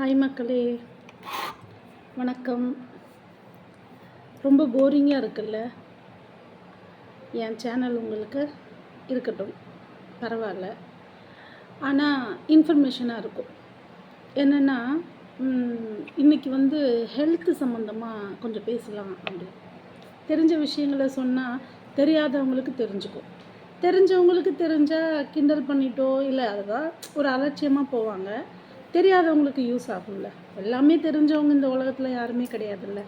Hi மக்களே. வணக்கம். ரொம்ப போரிங்காக இருக்குல்ல? என் சேனல் உங்களுக்கு இருக்கட்டும். பரவாயில்ல. ஆனால் இன்ஃபர்மேஷனாக இருக்கும். என்னென்னா இன்றைக்கி வந்து ஹெல்த்து சம்மந்தமாக கொஞ்சம் பேசலாம் அப்படின்னு. தெரிஞ்ச விஷயங்களை சொன்னால் தெரியாதவங்களுக்கு தெரிஞ்சுக்கும். தெரிஞ்சவங்களுக்கு தெரிஞ்சால் கிண்டல் பண்ணிட்டோ இல்லை அதுதான் ஒரு அலட்சியமாக போவாங்க. தெரியாதவங்களுக்கு யூஸ் ஆகும்ல. எல்லாமே தெரிஞ்சவங்க இந்த உலகத்தில் யாருமே கிடையாதுல்ல.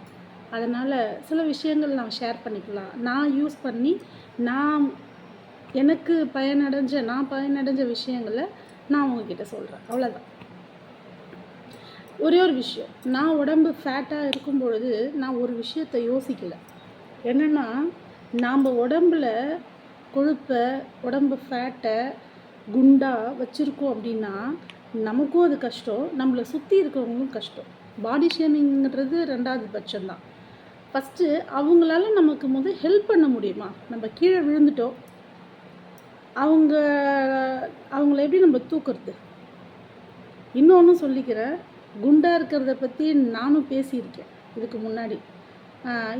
அதனால் சில விஷயங்கள் நான் ஷேர் பண்ணிக்கலாம். நான் யூஸ் பண்ணி நான் எனக்கு பயனடைஞ்ச நான் பயனடைஞ்ச விஷயங்களை நான் உங்ககிட்ட சொல்கிறேன் அவ்வளோதான் ஒரே ஒரு விஷயம். நான் உடம்பு ஃபேட்டாக இருக்கும் பொழுது நான் ஒரு விஷயத்தை யோசிக்கல. என்னென்னா நாம் உடம்புல கொழுப்பை உடம்பு ஃபேட்டை குண்டா வச்சுருக்கோம் அப்படின்னா நமக்கும் அது கஷ்டம் நம்மளை சுற்றி இருக்கிறவங்களும் கஷ்டம். பாடி ஷேமிங்கிறது ரெண்டாவது பட்சம்தான். ஃபஸ்ட்டு அவங்களால நமக்கு முதல் ஹெல்ப் பண்ண முடியுமா? நம்ம கீழே விழுந்துட்டோம். அவங்க அவங்கள எப்படி நம்ம தூக்குறது? இன்னொன்று சொல்லிக்கிறேன் குண்டாக இருக்கிறத பற்றி நானும் பேசியிருக்கேன் இதுக்கு முன்னாடி.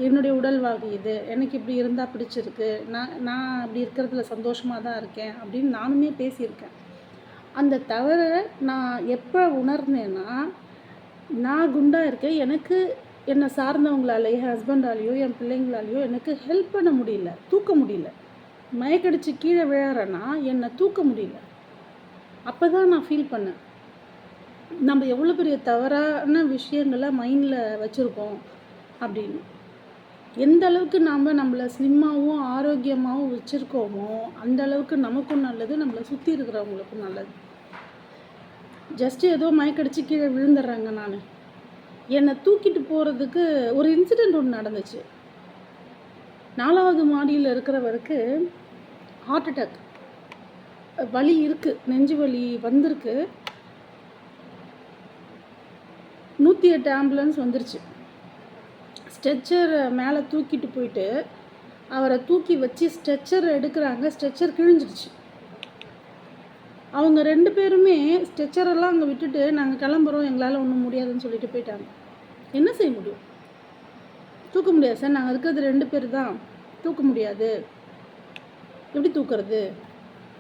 என்னுடைய என்னுடைய உடல்வாகு இது எனக்கு இப்படி இருந்தால் பிடிச்சிருக்கு நான் நான் அப்படி இருக்கிறதுல சந்தோஷமாக தான் இருக்கேன் அப்படின்னு நானுமே பேசியிருக்கேன். அந்த தவறை நான் எப்போ உணர்ந்தேன்னா நான் குண்டாக இருக்கேன். எனக்கு என்னை சார்ந்தவங்களால என் ஹஸ்பண்டாலேயோ என் பிள்ளைங்களாலேயோ எனக்கு ஹெல்ப் பண்ண முடியல தூக்க முடியல. மயக்கடிச்சு கீழே விழறேன்னா என்னை தூக்க முடியல. அப்போ தான் நான் ஃபீல் பண்ணேன். நம்ம எவ்வளோ பெரிய தவறான விஷயங்களை மைண்டில் வச்சுருக்கோம் அப்படின்னு. எந்த அளவுக்கு நாம் நம்மளை ஸ்லிம்மாகவும் ஆரோக்கியமாகவும் வச்சுருக்கோமோ அந்த அளவுக்கு நமக்கும் நல்லது நம்மளை சுற்றி இருக்கிறவங்களுக்கும் நல்லது. ஜஸ்ட் ஏதோ மயக்கடிச்சு கீழே விழுந்துடுறாங்க நான். என்னை தூக்கிட்டு போகிறதுக்கு ஒரு இன்சிடெண்ட் ஒன்று நடந்துச்சு. நாலாவது மாடியில் இருக்கிறவருக்கு ஹார்ட் அட்டாக் வலி இருக்குது நெஞ்சு வலி வந்திருக்கு. நூற்றி எட்டு ஆம்புலன்ஸ் வந்துருச்சு. ஸ்ட்ரெச்சர் மேலே தூக்கிட்டு போயிட்டு அவரை தூக்கி வச்சு ஸ்ட்ரெச்சர் எடுக்கிறாங்க ஸ்ட்ரெச்சர் கிழிஞ்சிடுச்சு அவங்க ரெண்டு பேருமே ஸ்ட்ரெச்சரெல்லாம் அங்கே விட்டுட்டு நாங்கள் கிளம்புறோம் எங்களால் ஒன்றும் முடியாதுன்னு சொல்லிட்டு போயிட்டாங்க. என்ன செய்ய முடியும்? தூக்க முடியாது. சார் நாங்கள் இருக்கிறது ரெண்டு பேர் தான். தூக்க முடியாது. எப்படி தூக்குறது?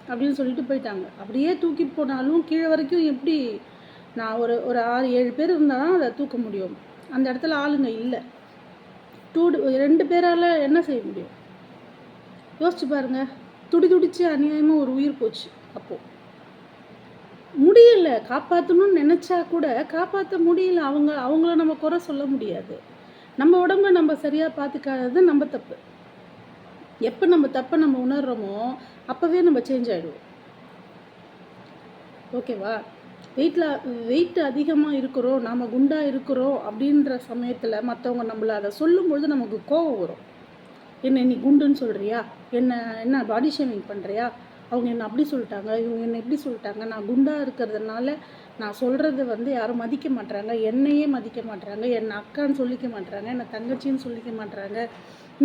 அப்படின்னு சொல்லிட்டு போயிட்டாங்க. அப்படியே தூக்கி போனாலும் கீழே வரைக்கும் எப்படி நான் ஒரு ஒரு ஆறு ஏழு பேர் இருந்தால் தான் அதை தூக்க முடியும். அந்த இடத்துல ஆளுங்க இல்லை. டூ ரெண்டு பேரால் என்ன செய்ய முடியும்? யோசிச்சு பாருங்கள் துடி துடிச்சு அநியாயமாக ஒரு உயிர் போச்சு அப்போது முடியல. காப்பாற்றணும்னு நினச்சா கூட காப்பாற்ற முடியல. அவங்க அவங்கள நம்ம குறை சொல்ல முடியாது. நம்ம உடம்ப நம்ம சரியாக பார்த்துக்காதது நம்ம தப்பு. எப்போ நம்ம தப்பை நம்ம உணர்றோமோ அப்போவே நம்ம சேஞ்ச் ஆகிடுவோம் ஓகேவா வெயிட்டில் வெயிட் அதிகமாக இருக்கிறோம். நாம் குண்டாக இருக்கிறோம் அப்படின்ற சமயத்தில் மற்றவங்க நம்மளை அதை சொல்லும்பொழுது நமக்கு கோபம் வரும். என்ன நீ குண்டுன்னு சொல்கிறியா என்ன என்ன பாடி ஷேமிங் பண்ணுறியா அவங்க என்ன அப்படி சொல்லிட்டாங்க இவங்க என்ன எப்படி சொல்லிட்டாங்க நான் குண்டாக இருக்கிறதுனால நான் சொல்கிறது வந்து யாரும் மதிக்க மாட்டுறாங்க என்னையே மதிக்க மாட்டுறாங்க என்னை அக்கான்னு சொல்லிக்க மாட்டுறாங்க என்னை தங்கச்சின்னு சொல்லிக்க மாட்டுறாங்க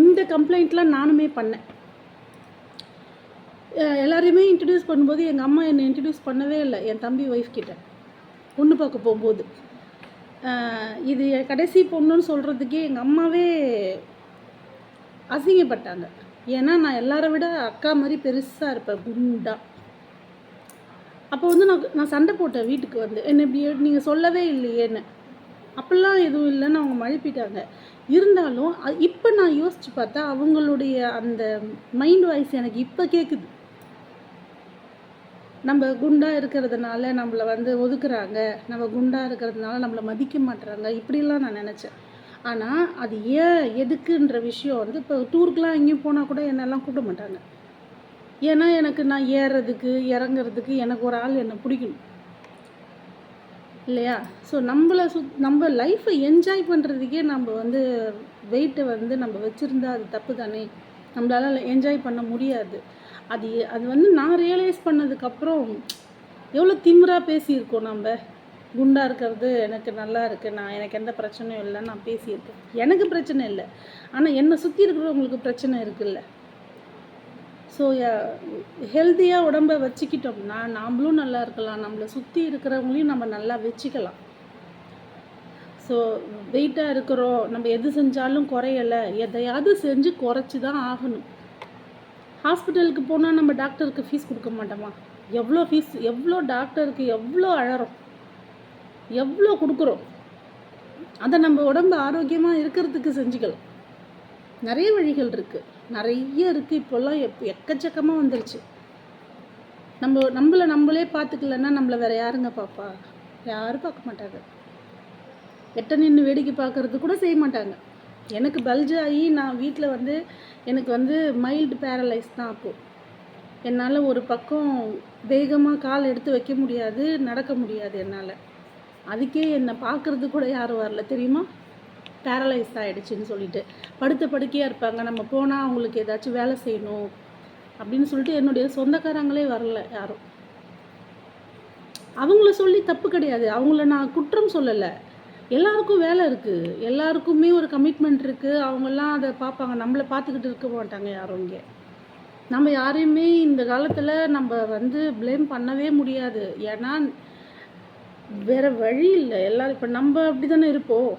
இந்த கம்ப்ளைண்ட்லாம் நானுமே பண்ணேன். எல்லாரையுமே இன்ட்ரடியூஸ் பண்ணும்போது எங்கள் அம்மா என்னை இன்ட்ரடியூஸ் பண்ணவே இல்லை என் தம்பி ஒய்ஃப் கிட்ட. பொண்ணு பார்க்க போகும்போது. இது என் கடைசி பொண்ணுன்னு சொல்கிறதுக்கே எங்கள் அம்மாவே அசிங்கப்பட்டாங்க. ஏன்னா நான் எல்லாரை விட அக்கா மாதிரி பெருசாக இருப்பேன் குண்டா. அப்போ வந்து நான் நான் சண்டை போட்டேன் வீட்டுக்கு வந்து. என்ன இப்படி நீங்கள் சொல்லவே இல்லையேன்னு. அப்படிலாம் எதுவும் இல்லைன்னு அவங்க மழுப்பிட்டாங்க இருந்தாலும் இப்போ நான் யோசித்து பார்த்தா அவங்களுடைய அந்த மைண்ட் வாய்ஸ் எனக்கு இப்போ கேட்குது நம்ம குண்டா இருக்கிறதுனால நம்மளை வந்து ஒதுக்குறாங்க. நம்ம குண்டா இருக்கிறதுனால நம்மளை மதிக்க மாட்டுறாங்க இப்படிலாம் நான் நினச்சேன். ஆனால் அது ஏன் எதுக்குன்ற விஷயம் வந்து இப்போ டூருக்கெலாம் எங்கேயும் போனால் கூட என்னெல்லாம் கூப்பிட மாட்டாங்க. ஏன்னா எனக்கு நான் ஏறுறதுக்கு இறங்குறதுக்கு எனக்கு ஒரு ஆள் என்னை பிடிக்கணும். இல்லையா? ஸோ நம்மளை சுத் நம்ம லைஃப்பை என்ஜாய் பண்ணுறதுக்கே நம்ம வந்து வெயிட்டை வந்து நம்ம வச்சுருந்தா அது தப்பு தானே நம்மளால் என்ஜாய் பண்ண முடியாது. அது அது வந்து நான் ரியலைஸ் பண்ணதுக்கப்புறம் எவ்வளோ திமிராக பேசியிருக்கோம் நம்ம? குண்டாக இருக்கிறது எனக்கு நல்லா இருக்குது நான் எனக்கு எந்த பிரச்சனையும் இல்லை நான் பேசியிருக்கேன். எனக்கு பிரச்சனை இல்லை. ஆனால் என்னை சுற்றி இருக்கிறவங்களுக்கு பிரச்சனை இருக்குல்ல. ஸோ ஹெல்த்தியாக உடம்ப வச்சுக்கிட்டோம்னா நாம்ளும் நல்லா இருக்கலாம். நம்மளை சுற்றி இருக்கிறவங்களையும் நம்ம நல்லா வச்சுக்கலாம். ஸோ வெயிட்டாக இருக்கிறோம். நம்ம எது செஞ்சாலும் குறையலை. எதையாவது செஞ்சு குறைச்சி தான் ஆகணும். ஹாஸ்பிட்டலுக்கு போனால் நம்ம டாக்டருக்கு ஃபீஸ் கொடுக்க மாட்டோமா? எவ்வளோ ஃபீஸ் எவ்வளோ டாக்டருக்கு எவ்வளோ அழறோம்? எவ்வளோ கொடுக்குறோம்? அதை நம்ம உடம்பு ஆரோக்கியமாக இருக்கிறதுக்கு செஞ்சுக்கலாம். நிறைய வழிகள் இருக்குது நிறைய இருக்குது இப்போல்லாம் எப் எக்கச்சக்கமாக வந்துருச்சு. நம்ம நம்மளை நம்மளே பார்த்துக்கலன்னா நம்மளை வேறு யாருங்க பார்ப்பா? யாரும் பார்க்க மாட்டாங்க. எட்ட நின்று வேடிக்கை பார்க்கறது கூட செய்ய மாட்டாங்க. எனக்கு பல்ஜ் ஆகி நான் வீட்டில் வந்து எனக்கு வந்து மைல்டு பேரலைஸ் தான் அப்போது என்னால் ஒரு பக்கம் வேகமாக கால் எடுத்து வைக்க முடியாது நடக்க முடியாது என்னால். அதுக்கே என்னை பார்க்குறது கூட யாரும் வரல. தெரியுமா? பேரலைஸ் ஆகிடுச்சின்னு சொல்லிட்டு. படுத்த படுக்கையாக இருப்பாங்க. நம்ம போனால் அவங்களுக்கு ஏதாச்சும் வேலை செய்யணும் அப்படின்னு சொல்லிட்டு என்னுடைய சொந்தக்காரங்களே வரல யாரும். அவங்கள சொல்லி தப்பு கிடையாது. அவங்கள நான் குற்றம் சொல்லலை. எல்லாருக்கும் வேலை இருக்குது எல்லாருக்குமே ஒரு கமிட்மெண்ட் இருக்குது அவங்கெல்லாம் அதை பார்ப்பாங்க. நம்மளை பார்த்துக்கிட்டு இருக்க மாட்டாங்க யாரும் இங்கே. நம்ம யாரையுமே இந்த காலத்தில் நம்ம வந்து ப்ளேம் பண்ணவே முடியாது. ஏன்னா வேறு வழி இல்லை. எல்லோரும் இப்போ நம்ம அப்படி தானே இருப்போம்.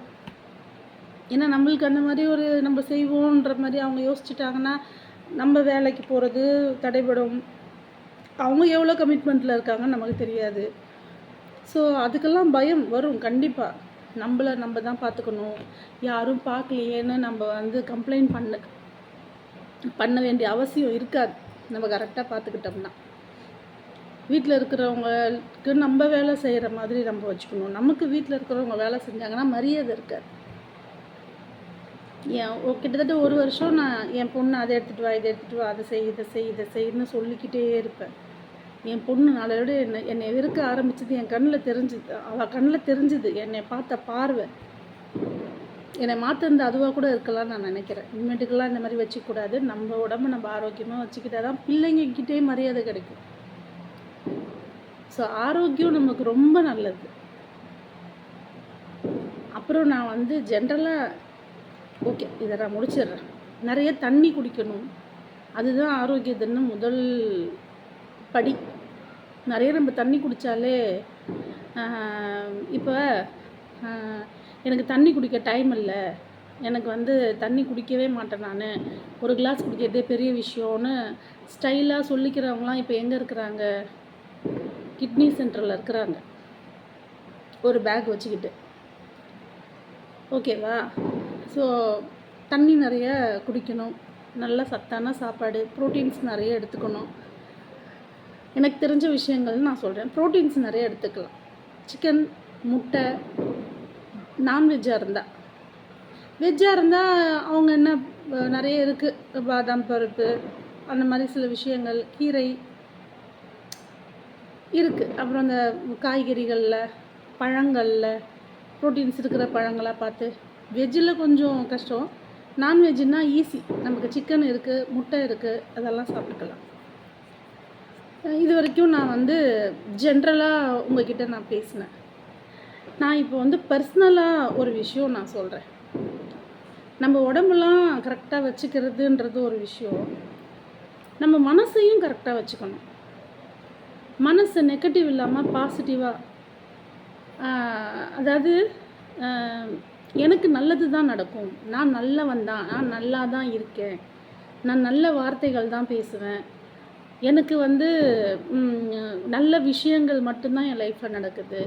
ஏன்னா நம்மளுக்கு அந்த மாதிரி ஒரு நம்ம செய்வோன்ற மாதிரி அவங்க யோசிச்சுட்டாங்கன்னா நம்ம வேலைக்கு போகிறது தடைபடும். அவங்க எவ்வளோ கமிட்மெண்ட்டில் இருக்காங்கன்னு நமக்கு தெரியாது. ஸோ அதுக்கெல்லாம் பயம் வரும் கண்டிப்பாக நம்மளை நம்ம தான் பார்த்துக்கணும். யாரும் பார்க்கலையேன்னு நம்ம வந்து கம்ப்ளைண்ட் பண்ண பண்ண வேண்டிய அவசியம் இருக்காது. நம்ம கரெக்டாக பார்த்துக்கிட்டோம்னா. வீட்டில் இருக்கிறவங்களுக்கு நம்ம வேலை செய்கிற மாதிரி நம்ம வச்சுக்கணும். நமக்கு வீட்டில் இருக்கிறவங்க வேலை செஞ்சாங்கன்னா மரியாதை இருக்காது. என் கிட்டத்தட்ட ஒரு வருஷம் நான் என் பொண்ணு அதை எடுத்துகிட்டு வா இதை எடுத்துகிட்டு வா அதை செய் இதை செய் இதை செய்ன்னு சொல்லிக்கிட்டே இருப்பேன். என் பொண்ணு நாளையோட என்னை என்னை வெறுக்க ஆரம்பிச்சது என் கண்ணில் தெரிஞ்சுது அவள் கண்ணில் தெரிஞ்சுது என்னை பார்த்த பார்வை. என்னை மாற்றிருந்த அதுவாக கூட இருக்கலாம்னு நான் நினைக்கிறேன். இனிமேட்டுக்கெல்லாம் இந்த மாதிரி வச்சுக்கூடாது நம்ம உடம்பு நம்ம ஆரோக்கியமாக வச்சுக்கிட்டா தான் பிள்ளைங்கக்கிட்டே மரியாதை கிடைக்கும். ஸோ ஆரோக்கியம் நமக்கு ரொம்ப நல்லது. அப்புறம் நான் வந்து ஜென்ரலாக ஓகே இதை நான் முடிச்சிடுறேன். நிறைய தண்ணி குடிக்கணும். அதுதான் ஆரோக்கியத்தின்னு முதல் படி. நிறைய நம்ம தண்ணி குடித்தாலே இப்போ எனக்கு தண்ணி குடிக்க டைம் இல்லை. எனக்கு வந்து தண்ணி குடிக்கவே மாட்டேன் நான். ஒரு கிளாஸ் குடிக்கிறதே பெரிய விஷயம்னு ஸ்டைலாக சொல்லிக்கிறவங்களாம் இப்போ எங்கே இருக்கிறாங்க? கிட்னி சென்டரில் இருக்கிறாங்க. ஒரு பேக் வச்சுக்கிட்டு. ஓகேவா ஸோ தண்ணி நிறைய குடிக்கணும். நல்ல சத்தான சாப்பாடு ப்ரோட்டீன்ஸ் நிறைய எடுத்துக்கணும். எனக்கு தெரிஞ்ச விஷயங்கள் நான் சொல்கிறேன் ப்ரோட்டீன்ஸ் நிறைய எடுத்துக்கலாம். சிக்கன் முட்டை நான்வெஜ்ஜாக இருந்தால் வெஜ்ஜாக இருந்தால் அவங்க என்ன நிறைய இருக்குது பாதாம் பருப்பு அந்த மாதிரி சில விஷயங்கள் கீரை இருக்குது அப்புறம் அந்த காய்கறிகளில் பழங்களில் ப்ரோட்டீன்ஸ் இருக்கிற பழங்களாக பார்த்து வெஜ்ஜில் கொஞ்சம் கஷ்டம். நான்வெஜ்ஜுன்னா ஈஸி நமக்கு சிக்கன் இருக்குது முட்டை இருக்குது அதெல்லாம் சாப்பிட்டுக்கலாம். இது வரைக்கும் நான் வந்து ஜென்ரலாக உங்ககிட்ட நான் பேசினேன். நான் இப்போ வந்து பர்சனலாக ஒரு விஷயம் நான் சொல்கிறேன் நம்ம உடம்புலாம் கரெக்டாக வச்சுக்கிறதுன்றது ஒரு விஷயம். நம்ம மனசையும் கரெக்டாக வச்சுக்கணும். மனசு நெகட்டிவ் இல்லாமல் பாசிட்டிவாக அதாவது எனக்கு நல்லது தான் நடக்கும். நான் நல்லவன் தான். நான் நல்லா தான் இருக்கேன். நான் நல்ல வார்த்தைகள் தான் பேசுவேன். எனக்கு வந்து நல்ல விஷயங்கள் மட்டும்தான் என் லைஃப்பில் நடக்குது.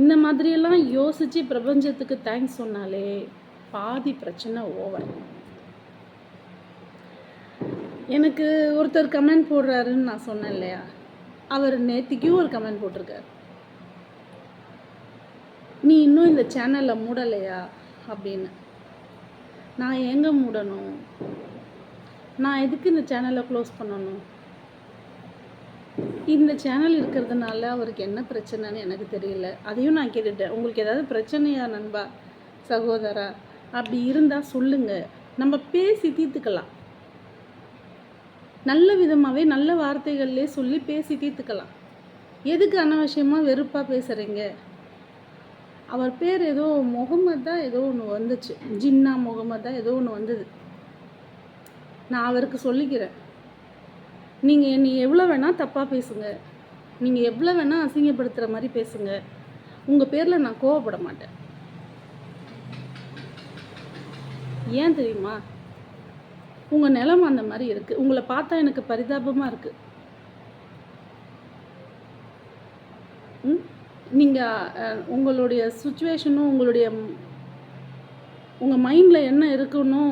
இந்த மாதிரியெல்லாம் யோசித்து பிரபஞ்சத்துக்கு தேங்க்ஸ் சொன்னாலே பாதி பிரச்சனை ஓவர் எனக்கு ஒருத்தர் கமெண்ட் போடுறாருன்னு நான் சொன்னேன் இல்லையா? அவர் நேத்திக்கும் ஒரு கமெண்ட் போட்டிருக்கார். நீ இன்னும் இந்த சேனலை மூடலையா? அப்படின்னு. நான் எங்கே மூடணும்? நான் எதுக்கு இந்த சேனலை க்ளோஸ் பண்ணணும்? இந்த சேனல் இருக்கிறதுனால அவருக்கு என்ன பிரச்சனைன்னு எனக்கு தெரியல. அதையும் நான் கேட்டுட்டேன். உங்களுக்கு ஏதாவது பிரச்சனையா நண்பா சகோதரா? அப்படி இருந்தால் சொல்லுங்கள் நம்ம பேசி தீர்த்துக்கலாம். நல்ல விதமாகவே நல்ல வார்த்தைகள்லே சொல்லி பேசி தீர்த்துக்கலாம். எதுக்கு அனாவசியமாக வெறுப்பாக பேசுகிறீங்க அவர் பேர் ஏதோ முகமது தான் ஏதோ ஒன்று வந்துச்சு. ஜின்னா முகமது தான் ஏதோ ஒன்று வந்தது. நான் அவருக்கு சொல்லிக்கிறேன். நீங்கள் என்னை எவ்வளோ வேணால் தப்பாக பேசுங்க. நீங்கள் எவ்வளோ வேணால் அசிங்கப்படுத்துகிற மாதிரி பேசுங்க. உங்கள் பேரில் நான் கோவப்பட மாட்டேன். ஏன் தெரியுமா? உங்கள் நிலம் அந்த மாதிரி இருக்குது உங்களை பார்த்தா எனக்கு பரிதாபமாக இருக்குது நீங்கள் உங்களுடைய சுச்சுவேஷனும் உங்களுடைய உங்கள் மைண்டில் என்ன இருக்குன்னு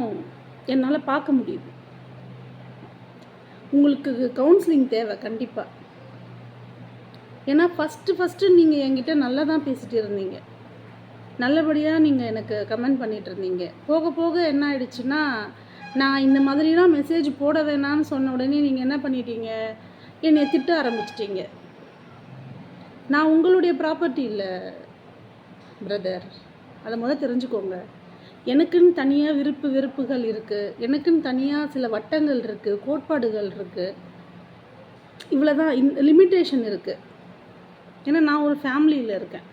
என்னால் பார்க்க முடியுது. உங்களுக்கு கவுன்சிலிங் தேவை கண்டிப்பாக ஏன்னா ஃபஸ்ட்டு ஃபஸ்ட்டு நீங்கள் என்கிட்ட நல்லா தான் பேசிகிட்டு இருந்தீங்க. நல்லபடியாக நீங்கள் எனக்கு கமெண்ட் பண்ணிகிட்டு இருந்தீங்க. போக போக என்ன ஆயிடுச்சுன்னா நான் இந்த மாதிரிலாம் மெசேஜ் போட வேணாம்னு சொன்ன உடனே நீங்கள் என்ன பண்ணிட்டீங்க? என்னை திட்ட ஆரம்பிச்சிட்டீங்க. நான் உங்களுடைய ப்ராப்பர்ட்டி இல்லை பிரதர் அதை முதல் தெரிஞ்சுக்கோங்க. எனக்குன்னு தனியாக விருப்பு வெறுப்புகள் இருக்குது எனக்குன்னு தனியாக சில வட்டங்கள் இருக்குது கோட்பாடுகள் இருக்குது இவ்வளோ தான் இந்த லிமிட்டேஷன் இருக்குது ஏன்னா நான் ஒரு ஃபேமிலியில் இருக்கேன்.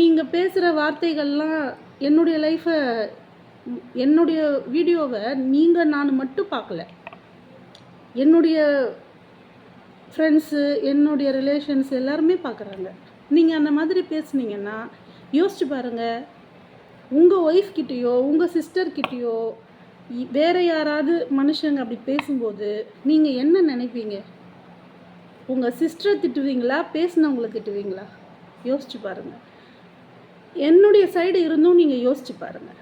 நீங்கள் பேசுகிற வார்த்தைகள்லாம் என்னுடைய லைஃப்பை என்னுடைய வீடியோவை நீங்கள் நான் மட்டும் பார்க்கல. என்னுடைய ஃப்ரெண்ட்ஸு என்னுடைய ரிலேஷன்ஸ் எல்லாருமே பார்க்குறாங்க. நீங்கள் அந்த மாதிரி பேசுனீங்கன்னா யோசிச்சு பாருங்கள் உங்கள் ஒய்ஃப் கிட்டேயோ உங்கள் சிஸ்டர் கிட்டேயோ வேறு யாராவது மனுஷங்க அப்படி பேசும்போது நீங்கள் என்ன நினைப்பீங்க? உங்கள் சிஸ்டரை திட்டுவீங்களா? பேசினவங்களை திட்டுவீங்களா? யோசிச்சு பாருங்கள் என்னுடைய சைடு இருந்தும் நீங்கள் யோசிச்சு பாருங்கள்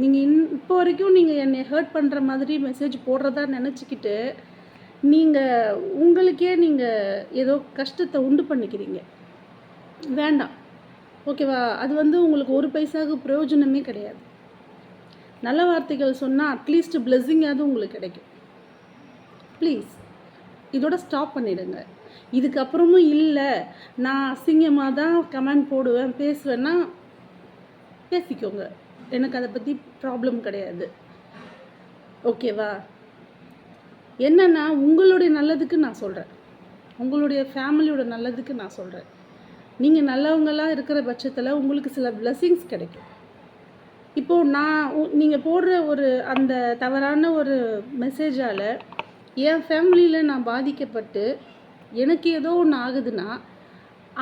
நீங்கள் இன் இப்போ வரைக்கும் நீங்கள் என்னை ஹர்ட் பண்ணுற மாதிரி மெசேஜ் போடுறதா நினச்சிக்கிட்டு நீங்கள் உங்களுக்கே நீங்கள் ஏதோ கஷ்டத்தை உண்டு பண்ணிக்கிறீங்க. வேண்டாம். ஓகேவா? அது வந்து உங்களுக்கு ஒரு பைசாவுக்கு பிரயோஜனமே கிடையாது. நல்ல வார்த்தைகள் சொன்னால் அட்லீஸ்ட் பிளெஸ்ஸிங்காவது உங்களுக்கு கிடைக்கும். ப்ளீஸ் இதோட ஸ்டாப் பண்ணிடுங்க. இதுக்கப்புறமும் இல்லை. நான் அசிங்கமாக தான் கமெண்ட் போடுவேன் பேசுவேன்னா பேசிக்கோங்க. எனக்கு அதை பற்றி ப்ராப்ளம் கிடையாது. ஓகேவா என்னென்னா உங்களுடைய நல்லதுக்கு நான் சொல்கிறேன் உங்களுடைய ஃபேமிலியோட நல்லதுக்கு நான் சொல்கிறேன் நீங்கள் நல்லவங்களாக இருக்கிற பட்சத்தில் உங்களுக்கு சில பிளெஸ்ஸிங்ஸ் கிடைக்கும். இப்போது நான் நீங்கள் போடுற ஒரு அந்த தவறான ஒரு மெசேஜால் என் ஃபேமிலியில் நான் பாதிக்கப்பட்டு எனக்கு ஏதோ ஒன்று ஆகுதுன்னா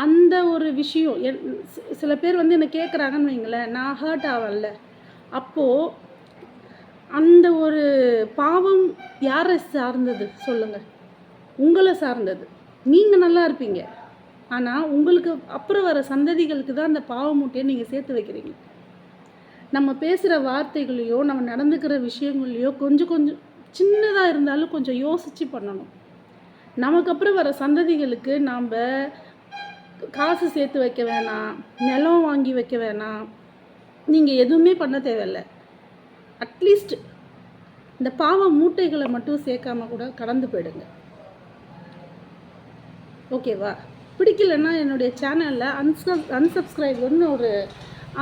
அந்த ஒரு விஷயம் என் சில பேர் வந்து என்னை கேட்குறாங்கன்னு வைங்களேன் நான் ஹர்ட் ஆகல அப்போது அந்த ஒரு பாவம் யாரை சார்ந்தது சொல்லுங்கள் உங்களை சார்ந்தது. நீங்கள் நல்லா இருப்பீங்க. ஆனால் உங்களுக்கு அப்புறம் வர சந்ததிகளுக்கு தான் அந்த பாவ மூட்டையை நீங்கள் சேர்த்து வைக்கிறீங்க. நம்ம பேசுகிற வார்த்தைகளையோ நம்ம நடந்துக்கிற விஷயங்களையோ கொஞ்சம் கொஞ்சம் சின்னதாக இருந்தாலும் கொஞ்சம் யோசித்து பண்ணணும். நமக்கு அப்புறம் வர சந்ததிகளுக்கு நாம் காசு சேர்த்து வைக்க வேணாம் நிலம் வாங்கி வைக்க வேணாம் நீங்கள் எதுவுமே பண்ண தேவையில்லை. அட்லீஸ்ட் இந்த பாவ மூட்டைகளை மட்டும் சேர்க்காம கூட கடந்து போயிடுங்க. ஓகேவா? பிடிக்கலன்னா என்னுடைய சேனலில் அன்சப் அன்சப்ஸ்கிரைப்னு ஒரு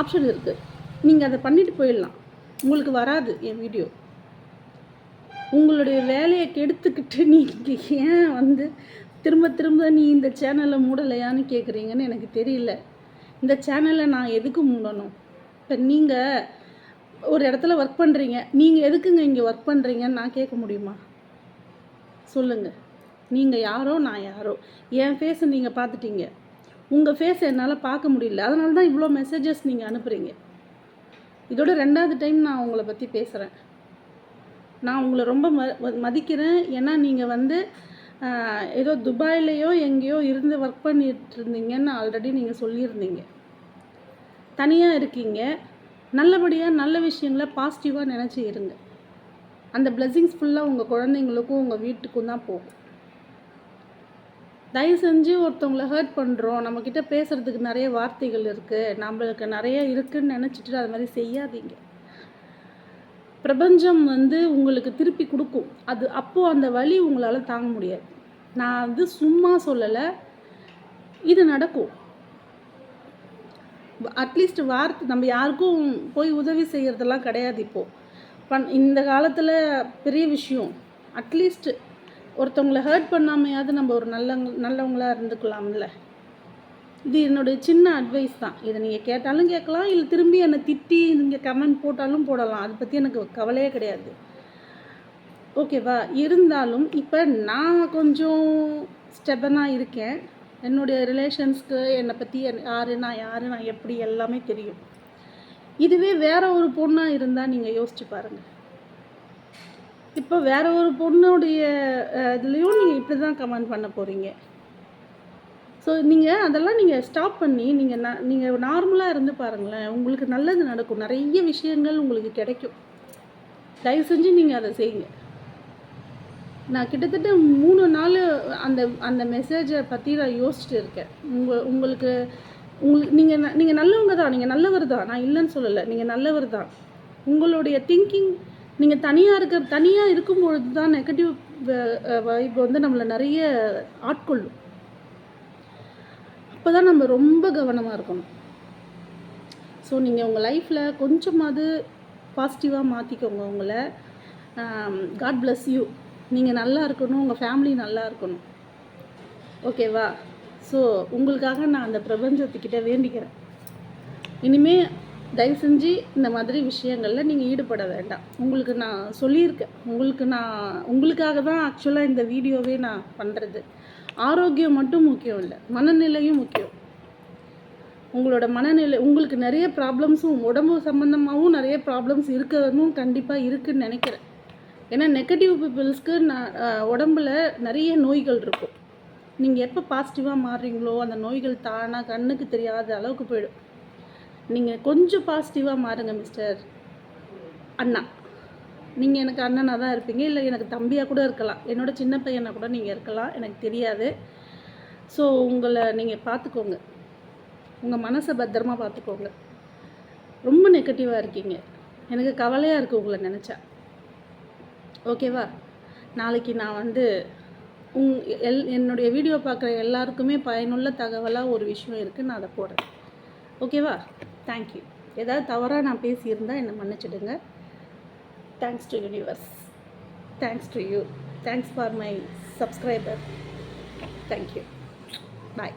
ஆப்ஷன் இருக்குது நீங்கள் அதை பண்ணிட்டு போயிடலாம். உங்களுக்கு வராது என் வீடியோ உங்களுடைய வேலையை கெடுத்துக்கிட்டு நீங்கள் ஏன் வந்து திரும்ப திரும்ப நீ இந்த சேனலை மூடலையான்னு கேட்குறீங்கன்னு எனக்கு தெரியல. இந்த சேனலை நான் எதுக்கு மூடணும்? இப்போ நீங்கள் ஒரு இடத்துல ஒர்க் பண்ணுறீங்க நீங்கள் எதுக்குங்க இங்கே ஒர்க் பண்ணுறீங்கன்னு நான் கேட்க முடியுமா? சொல்லுங்கள் நீங்கள் யாரோ நான் யாரோ? என் ஃபேஸை நீங்கள் பார்த்துட்டீங்க. உங்கள் ஃபேஸை என்னால் பார்க்க முடியல. அதனால தான் இவ்வளோ மெசேஜஸ் நீங்கள் அனுப்புகிறீங்க இதோட ரெண்டாவது டைம் நான் உங்களை பற்றி பேசுகிறேன் நான் உங்களை ரொம்ப ம மதிக்கிறேன். ஏன்னா நீங்கள் வந்து ஏதோ துபாயிலையோ எங்கேயோ இருந்து ஒர்க் பண்ணிட்டு இருந்தீங்கன்னு ஆல்ரெடி நீங்கள் சொல்லியிருந்தீங்க. தனியாக இருக்கீங்க. நல்லபடியாக நல்ல விஷயங்களை பாசிட்டிவாக நினச்சி இருங்க. அந்த பிளெஸ்ஸிங்ஸ் ஃபுல்லாக உங்கள் குழந்தைங்களுக்கும் உங்கள் வீட்டுக்கும் தான் போகும். தயவு செஞ்சு ஒருத்தவங்களை ஹர்ட் பண்ணுறோம் நம்மக்கிட்ட பேசுகிறதுக்கு நிறைய வார்த்தைகள் இருக்குது நம்மளுக்கு நிறைய இருக்குதுன்னு நினச்சிட்டு அது மாதிரி செய்யாதீங்க. பிரபஞ்சம் வந்து உங்களுக்கு திருப்பி கொடுக்கும். அது அப்போது அந்த வழி உங்களால் தாங்க முடியாது. நான் வந்து சும்மா சொல்லலை. இது நடக்கும். அட்லீஸ்ட் வார்த்தை நம்ம யாருக்கும் போய் உதவி செய்கிறதெல்லாம் கிடையாது இப்போது பண் இந்த காலத்தில் பெரிய விஷயம். அட்லீஸ்ட் ஒருத்தவங்களை ஹர்ட் பண்ணாமையாவது நம்ம ஒரு நல்ல நல்லவங்களாக இருந்துக்கலாம்ல. இது என்னுடைய சின்ன அட்வைஸ் தான். இதை நீங்கள் கேட்டாலும் கேட்கலாம் இல்லை திரும்பி என்னை திட்டி நீங்கள் கமெண்ட் போட்டாலும் போடலாம். அதை பற்றி எனக்கு கவலையே கிடையாது. ஓகேவா இருந்தாலும் இப்போ நான் கொஞ்சம் ஸ்டெபனாக இருக்கேன். என்னுடைய ரிலேஷன்ஸ்க்கு என்னை பற்றி யார் நான் யார் நான் எப்படி எல்லாமே தெரியும். இதுவே வேற ஒரு பொண்ணாக இருந்தால் நீங்கள் யோசிச்சு பாருங்கள் இப்போ வேற ஒரு பொண்ணுடைய இதுலேயும் நீங்கள் இப்படி தான் கமெண்ட் பண்ண போகிறீங்க ஸோ நீங்கள் அதெல்லாம் நீங்கள் ஸ்டாப் பண்ணி நீங்கள் ந நீங்கள் நார்மலாக இருந்து பாருங்களேன். உங்களுக்கு நல்லது நடக்கும். நிறைய விஷயங்கள் உங்களுக்கு கிடைக்கும். தயவு செஞ்சு நீங்கள் அதை செய்யுங்க. நான் கிட்டத்தட்ட மூணு நாள் அந்த அந்த மெசேஜை பற்றி நான் யோசிச்சுட்டு இருக்கேன். உங்கள் உங்களுக்கு உங்களுக்கு நீங்கள் நீங்கள் நல்லவங்க தான். நீங்கள் நல்லவர் தான். நான் இல்லைன்னு சொல்லலை. நீங்கள் நல்லவர் தான். உங்களுடைய திங்கிங் நீங்கள் தனியாக இருக்கிற தனியாக இருக்கும்பொழுது தான் நெகட்டிவ் வைப் வந்து நம்மளை நிறைய ஆட்கொள்ளும். அப்போ தான் நம்ம ரொம்ப கவனமாக இருக்கணும். ஸோ நீங்கள் உங்கள் லைஃப்பில் கொஞ்சமாவது பாசிட்டிவாக மாற்றிக்கோங்க உங்களை. காட் பிளஸ் யூ நீங்கள் நல்லா இருக்கணும் உங்கள் ஃபேமிலி நல்லா இருக்கணும். ஓகேவா ஸோ உங்களுக்காக நான் அந்த பிரபஞ்சத்துக்கிட்ட வேண்டிக்கிறேன். இனிமேல் தயவு செஞ்சு இந்த மாதிரி விஷயங்களில் நீங்கள் ஈடுபட வேண்டாம். உங்களுக்கு நான் சொல்லியிருக்கேன். உங்களுக்கு நான் உங்களுக்காக தான் ஆக்சுவலாக இந்த வீடியோவே நான் பண்ணுறது ஆரோக்கியம் மட்டும் முக்கியம் இல்லை மனநிலையும் முக்கியம். உங்களோட மனநிலை உங்களுக்கு நிறைய ப்ராப்ளம்ஸும் உடம்பு சம்மந்தமாகவும் நிறைய ப்ராப்ளம்ஸ் இருக்கணும் கண்டிப்பாக இருக்குன்னு நினைக்கிறேன். ஏன்னா நெகட்டிவ் பீப்புள்ஸ்க்கு நான் உடம்புல நிறைய நோய்கள் இருக்கும். நீங்கள் எப்போ பாசிட்டிவாக மாறுறீங்களோ அந்த நோய்கள் தானாக கண்ணுக்கு தெரியாத அளவுக்கு போயிடும். நீங்கள் கொஞ்சம் பாசிட்டிவாக மாறுங்க மிஸ்டர் அண்ணா. நீங்கள் எனக்கு அண்ணனாக தான் இருப்பீங்க இல்லை எனக்கு தம்பியாக கூட இருக்கலாம். என்னோடய சின்ன பையனாக கூட நீங்கள் இருக்கலாம் எனக்கு தெரியாது. ஸோ உங்களை நீங்கள் பார்த்துக்கோங்க உங்கள் மனசை பத்திரமா பார்த்துக்கோங்க ரொம்ப நெகட்டிவாக இருக்கீங்க. எனக்கு கவலையாக இருக்குது உங்களை நினச்சா. ஓகேவா நாளைக்கு நான் வந்து உங் எல் என்னுடைய வீடியோ பார்க்குற எல்லாருக்குமே பயனுள்ள தகவலாக ஒரு விஷயம் இருக்குது நான் அதை போடுறேன். ஓகேவா தேங்க்யூ ஏதாவது தவறாக நான் பேசியிருந்தால் என்னை மன்னிச்சிடுங்க. Thanks to universe thanks to you thanks for my subscriber thank you bye